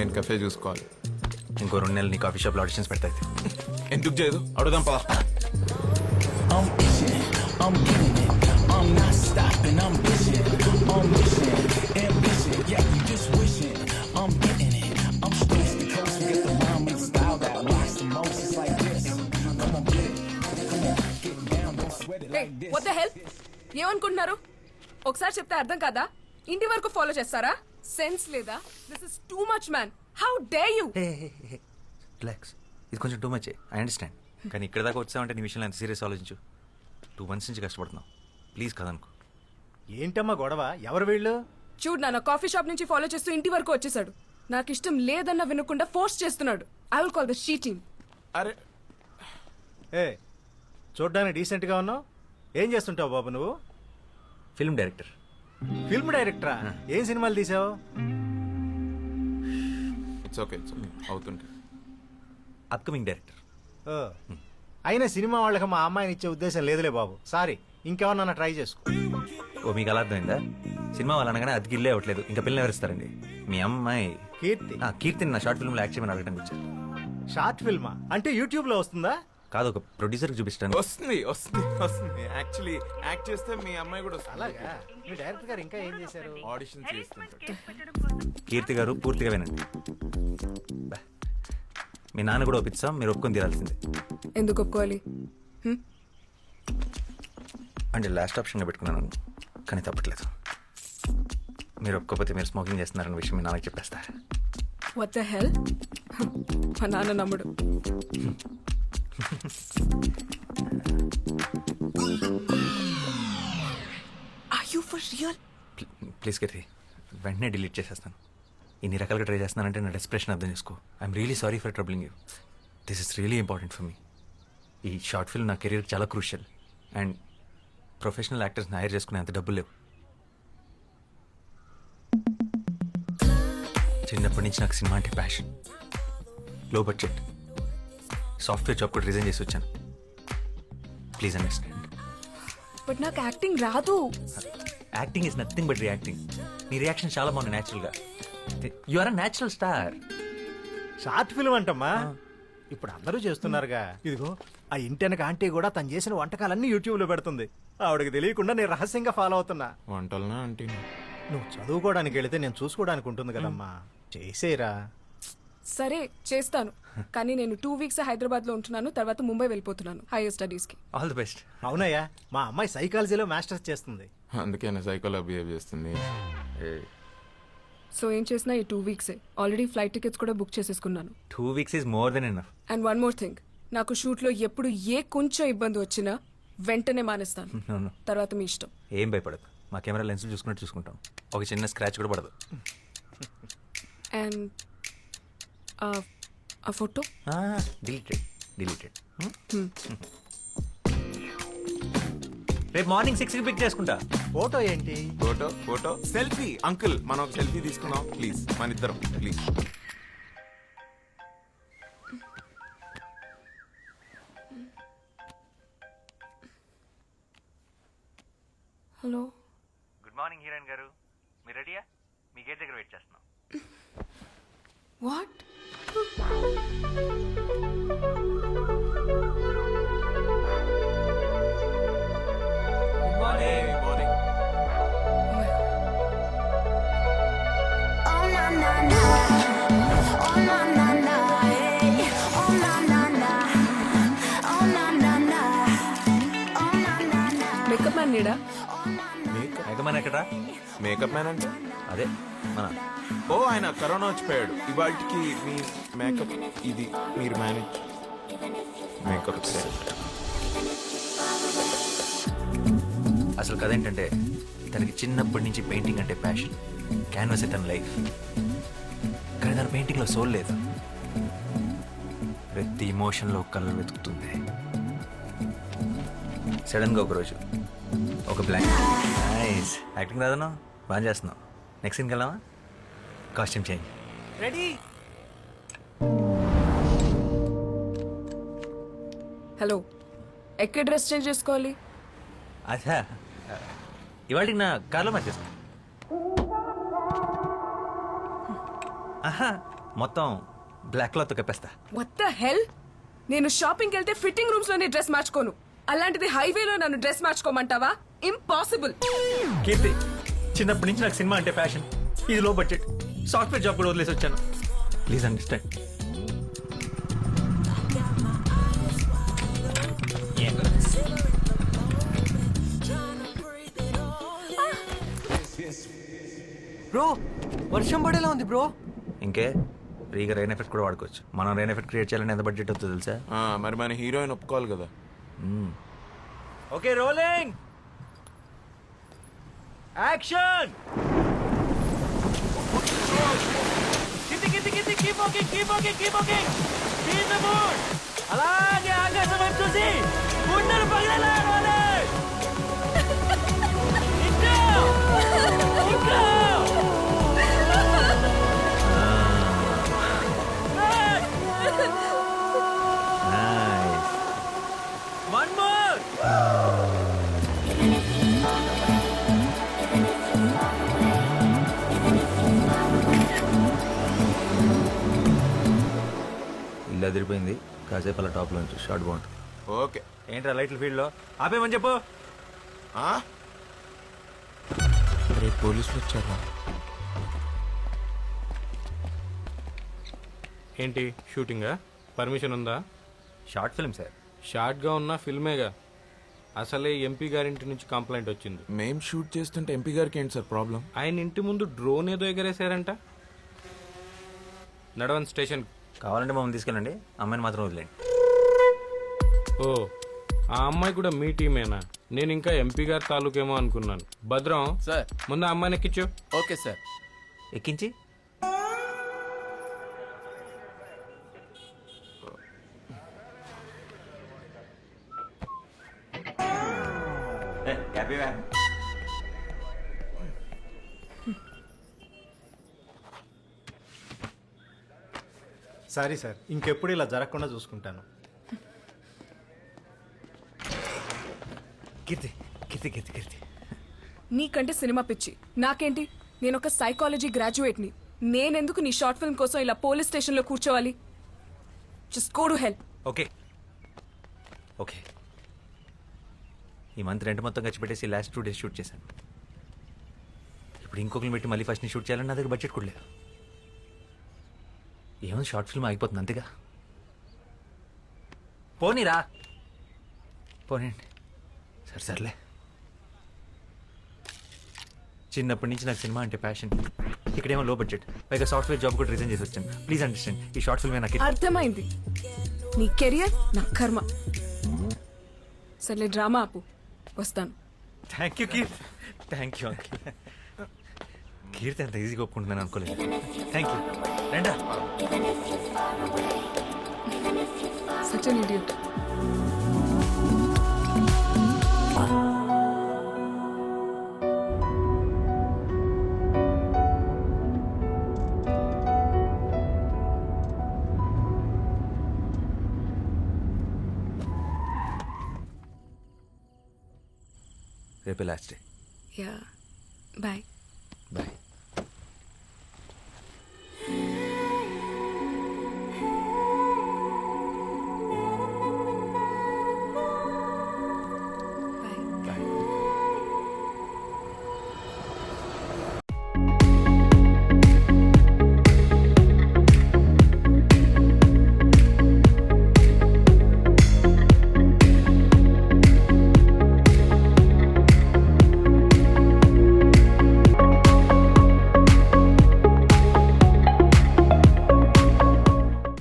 నేను కఫే చూసుకోవాలి. ఇంకో రెండు నెలలు నీ కాఫీ షాప్లో ఆడిషన్స్ పెడతా అయితే. ఎందుకు చేయదు? అడుగుదాం పద. ఏమనుకుంటున్నారు? ఒకసారి చెప్తే అర్థం కాదా? ఇంటి వరకు ఫాలో చేస్తారా? సెన్స్ లేదా? This is too much man how do you relax ఇది కొంచెం టూ మచ్ ఐ అండర్స్టాండ్ కానీ ఇక్కడ దాకా వచ్చావంటే నీ విషయంలో ఎంత సీరియస్ ఆలోచించు. టూ మంత్స్ నుంచి కష్టపడుతున్నావు. ప్లీజ్ కదనుకో. ఏంటమ్మా గొడవ? ఎవరు వీళ్ళు? చూడు నాన్న కాఫీ షాప్ నుంచి ఫాలో చేస్తూ ఇంటి వరకు వచ్చేసాడు. నాకు ఇష్టం లేదన్న వినకుండా ఫోర్స్ చేస్తున్నాడు. I will call the she team అరే. ఏ చూడ్డానికి డీసెంట్గా ఉన్నావు? ఏం చేస్తుంటావు బాబు నువ్వు? ఫిల్మ్ డైరెక్టర్ ఫిల్మ్ డైరెక్టరా? ఏం సినిమాలు తీసావు? ఇట్స్ ఓకే ఇట్స్ ఓకే అవుతుంటే. అప్కమింగ్ డైరెక్టర్ ఓ. అయినా సినిమా వాళ్ళకి మా అమ్మాయిని ఇచ్చే ఉద్దేశం లేదులే బాబు. సారీ ఇంకెవరన్నా ట్రై చేసుకో. ఓ మీకు అలా అర్థమైందా? సినిమా వాళ్ళు అనగానే అది గిల్లే అవ్వట్లేదు. ఇంకా పిల్లలు ఎవరిస్తారండి మీ అమ్మాయి. కీర్తి. ఆ, కీర్తిని నా షార్ట్ ఫిల్మ్లో యాక్ట్ చేయమని అడగడానికి వచ్చారు. షార్ట్ ఫిల్మా? అంటే యూట్యూబ్లో వస్తుందా? కాదు ఒక ప్రొడ్యూసర్కి చూపిస్తాను. వస్తుంది వస్తుంది వస్తుంది. యాక్చువల్లీ యాక్ట్ చేస్తే మీ అమ్మాయి కూడా వస్తుంది. అలాగా? మీ డైరెక్టర్ గారు ఇంకా ఏం చేశారు? ఆడిషన్ చేస్తుంటాడు. కీర్తి గారు పూర్తిగా వినండి. బా. మీ నాన్న కూడా ఒప్పిస్తాం మీరు ఒప్పుకొని తీరాల్సిందే. ఎందుకు ఒప్పుకోవాలి? హ్మ్? అంటే లాస్ట్ ఆప్షన్గా పెట్టుకున్నాను కానీ తప్పట్లేదు. మీరు ఒప్పుకోకపోతే మీరు స్మోకింగ్ చేస్తున్నారన్న విషయం మీ నాన్నకి చెప్పేస్తారు What the hell? మా నాన్న నమ్ముడు. Are you for ప్లీజ్ కెరీ వెంటనే డిలీట్ చేసేస్తాను. ఇన్ని రకాలుగా ట్రై చేస్తున్నానంటే నా డెస్ప్రెషన్ అర్థం చేసుకో. I'm really sorry for troubling you this is really important for me ఈ షార్ట్ ఫిల్మ్ నా కెరీర్ చాలా క్రూషియల్ అండ్ ప్రొఫెషనల్ యాక్టర్స్ని హైర్ చేసుకునే అంత డబ్బులు లేవు. చిన్నప్పటి నుంచి నాకు సినిమా అంటే ప్యాషన్లో బడ్జెట్ సాఫ్ట్వేర్ జాబ్ కూడా రిజైన్ చేసి వచ్చాను. ప్లీజ్ అండర్స్టాండ్ బట్ నాకు యాక్టింగ్ రాదు. Acting is nothing but reacting నీ రియాక్షన్ చాలా బాగుంది న్యాచురల్గా you are a natural star short film అంటమ్మా. ఇప్పుడు అందరూ చేస్తున్నారుగా. ఇదిగో ఆ ఇంటెనక ఆంటీ కూడా తను చేసిన వంటకాలన్నీ యూట్యూబ్లో పెడుతుంది. ఆవిడకి తెలియకుండా నేను రహస్యంగా ఫాలో అవుతున్నా. వంటలనా అంటే నువ్వు చదువుకోవడానికి వెళితే నేను చూసుకోవడానికి ఉంటుంది కదమ్మా. చేసేరా. సరే చేస్తాను. కానీ నేను టూ వీక్స్ హైదరాబాద్లో ఉంటున్నాను తర్వాత ముంబై వెళ్ళిపోతున్నాను హైయర్ స్టడీస్కి. ఆల్ ది బెస్ట్ అవునయ్యా మా అమ్మాయి సైకాలజీలో మాస్టర్స్ చేస్తుంది. అందుకే నా సైకోలో బిహేవ్ చేస్తుంది. సో ఏం చేసినా ఈ టూ వీక్సే ఆల్రెడీ ఫ్లైట్ టికెట్స్ కూడా బుక్ చేసేసుకున్నాను. Two weeks is more than enough and one more thing నాకు షూట్లో ఎప్పుడు ఏ కొంచెం ఇబ్బంది వచ్చినా వెంటనే మానేస్తాను. తర్వాత మీ ఇష్టం. ఏం భయపడదు మా కెమెరా లెన్స్ చూసుకున్నట్టు చూసుకుంటాం. ఒక చిన్న స్క్రాచ్ కూడా పడదు. అండ్ ఆ ఫోటో? Deleted deleted. రేపు మార్నింగ్ సిక్స్కి పిక్ చేసుకుంటా. ఫోటో ఏంటి? Photo photo. సెల్ఫీ. అంకుల్ మనం ఒక సెల్ఫీ తీసుకుందాం. ప్లీజ్ మన ఇద్దరం please. Hello. Good morning heroine గారు. మీరు రెడీయా? మీ గేట్ దగ్గర వెయిట్ చేస్తున్నాం. What morning Oh na na na, oh na na na, hey. oh na na na, oh na na na, oh na na na. Makeup man ఎక్కడా makeup man అంటే అదే మన ఓ ఆయన కరోనా వచ్చిపోయాడు. ఇవాటికి మీ మేకప్ ఇది మీరు manage makeup అసలు కథ ఏంటంటే తనకి చిన్నప్పటి నుంచి పెయింటింగ్ అంటే ప్యాషన్ క్యాన్వాస్ తన లైఫ్ కానీ తన పెయింటింగ్లో సోల్ లేదు. ప్రతి ఇమోషన్లో కలర్ వెతుకుతుంది. సడన్గా ఒకరోజు ఒక బ్లాంక్ నైస్ యాక్టింగ్ రాదను బాగా చేస్తున్నావు. నెక్స్ట్ సీన్కి వెళ్దామా? Costume change ready? హలో ఎక్కడ డ్రెస్ చేంజ్ చేసుకోవాలి? అచ్చా ఇవాళకి నా కార్లో మార్చేస్తా ఆహా మొత్తం బ్లాక్ క్లాత్ కప్పేస్తా. వాట్ ద హెల్ నేను షాపింగ్కి వెళ్తే ఫిట్టింగ్ రూమ్స్లోనే డ్రెస్ మార్చుకోను. అలాంటిది హైవేలో నన్ను డ్రెస్ మార్చుకోమంటావా? ఇంపాసిబుల్ కీర్తి చిన్నప్పటి నుంచి నాకు సినిమా అంటే ప్యాషన్ ఇది లో బడ్జెట్ సాఫ్ట్వేర్ జాబ్ కూడా వదిలేసి వచ్చాను ప్లీజ్ అండర్స్టాండ్. బ్రో వర్షం పడేలా ఉంది బ్రో. ఇంకే ఫ్రీగా రెయిన్ ఎఫెక్ట్ కూడా వాడుకోవచ్చు. మనం రెయిన్ ఎఫెక్ట్ క్రియేట్ చేయాలని ఎంత బడ్జెట్ అవుతుందో తెలుసా? ఆ, మరి మన హీరోయిన్ ఒప్పుకోవాలి కదా. ఓకే రోలింగ్ యాక్షన్ అలాగే ఆకాశం వైపు చూసి గుండెలు పగిలేలా కాసేపు అలా టాప్లో నుంచి షార్ట్ బాగుంటుంది. ఓకే. ఏంట్రా లైట్ల ఫీల్డ్లో? ఆపేమని చెప్పు. ఆ? రేపు పోలీసులు వచ్చారా? ఏంటి షూటింగా? పర్మిషన్ ఉందా? Short film sir. షార్ట్గా ఉన్న ఫిల్మేగా. అసలే ఎంపీ గారింటి నుంచి కంప్లైంట్ వచ్చింది. మేం షూట్ చేస్తుంటే ఎంపీ గారికి ఏంటి సార్ ప్రాబ్లం? ఆయన ఇంటి ముందు డ్రోన్ ఏదో ఎగరేశారంట. నడవన్ స్టేషన్ కావాలంటే మమ్మల్ని తీసుకెళ్ళండి. అమ్మాయిని మాత్రం వదిలేండి ఓ ఆ అమ్మాయి కూడా మీ టీమేనా? నేను ఇంకా ఎంపీ గారి తాలూకేమో అనుకున్నాను. భద్రం సార్. ముందు ఆ అమ్మాయిని ఎక్కించు. Okay sir. ఎక్కించి సారీ సార్ ఇంకెప్పుడు ఇలా జరగకుండా చూసుకుంటాను. కీర్తి కీర్తి కీర్తి కీర్తి. నీకంటే సినిమా పిచ్చి. నాకేంటి? నేను ఒక సైకాలజీ గ్రాడ్యుయేట్ని. నేనెందుకు నీ షార్ట్ ఫిల్మ్ కోసం ఇలా పోలీస్ స్టేషన్లో కూర్చోవాలి? Just go to help okay. Okay. ఈ మంత్ రెంట్ మొత్తం ఖర్చు పెట్టేసి లాస్ట్ టూ డేస్ షూట్ చేశాను. ఇప్పుడు ఇంకొకరిని పెట్టి మళ్ళీ ఫస్ట్ షూట్ చేయాలని నా దగ్గర బడ్జెట్ కూడా లేదు. ఏమో షార్ట్ ఫిల్మ్ ఆగిపోతుంది అంతేగా. పోనీరా. పోనీండి సరే సర్లే. చిన్నప్పటి నుంచి నాకు సినిమా అంటే ప్యాషన్. ఇక్కడేమో లో బడ్జెట్ పైగా సాఫ్ట్వేర్ జాబ్ కూడా రిజైన్ చేసి వచ్చాను. ప్లీజ్ అండర్స్టాండ్ ఈ షార్ట్ ఫిల్మ్ నాకు అర్థమైంది. నీ కెరియర్ నా కర్మ. సర్లే డ్రామా ఆపు. వస్తాను. Thank you Keerthi thank you uncle Keerthi అంత ఈజీగా ఒప్పుకుంటున్నాను అనుకోలేదు. థ్యాంక్ యూ రండా సచ్ అన్ ఇడియట్ రేపే లాస్ట్ డే యా బాయ్